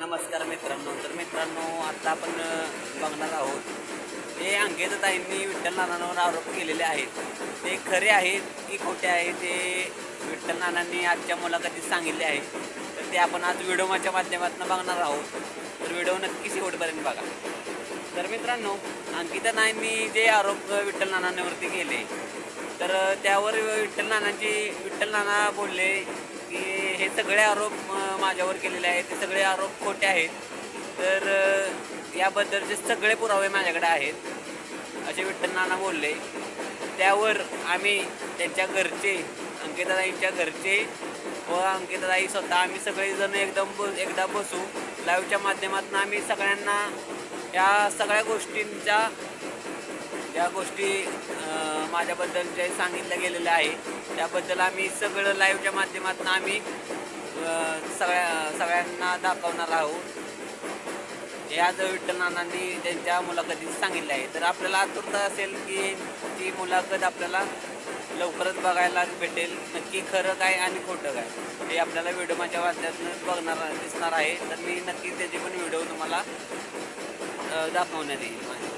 नमस्कार मित्रांनो. तर मित्रांनो आता आपण बघणार आहोत. ते अंकितताईंनी विठ्ठल नानांवर आरोप केलेले आहेत. ते खरे आहेत की खोटे आहे ते विठ्ठल नानांनी आजच्या मुलाखतीत सांगितले आहे. तर ते आपण आज व्हिडिओच्या माध्यमातून बघणार आहोत. तर व्हिडिओ नक्की शेवटपर्यंत बघा. तर मित्रांनो अंकिता नाईंनी जे आरोप विठ्ठल नानांवरती केले तर त्यावर विठ्ठल नानांची विठ्ठल नाना बोलले की हे सगळे आरोप माझ्यावर केलेले आहेत ते सगळे आरोप खोटे आहेत. तर याबद्दलचे सगळे पुरावे माझ्याकडे आहेत असे विठ्ठल नाना बोलले. त्यावर आम्ही त्यांच्या घरचे अंकिताताईंच्या घरचे व अंकिताताई स्वतः आम्ही सगळेजण एकदम ब एकदा बसू. लाईव्हच्या माध्यमातून आम्ही सगळ्यांना या सगळ्या गोष्टींच्या ज्या गोष्टी माझ्याबद्दल जे सांगितल्या गेलेल्या आहे त्याबद्दल आम्ही सगळं लाईव्हच्या माध्यमातून आम्ही सगळ्या सगळ्यांना दाखवणार आहोत. हे आज विठ्ठलनानांनी त्यांच्या मुलाखतीत सांगितलं आहे. तर आपल्याला आतुरता असेल की ती मुलाखत आपल्याला लवकरच बघायला भेटेल. नक्की खरं काय आणि खोटं काय हे आपल्याला व्हिडिओ माझ्या माध्यमातून बघणार दिसणार आहे. तर मी नक्की त्याचे पण व्हिडिओ तुम्हाला दाखवण्यात येईल. माझ्या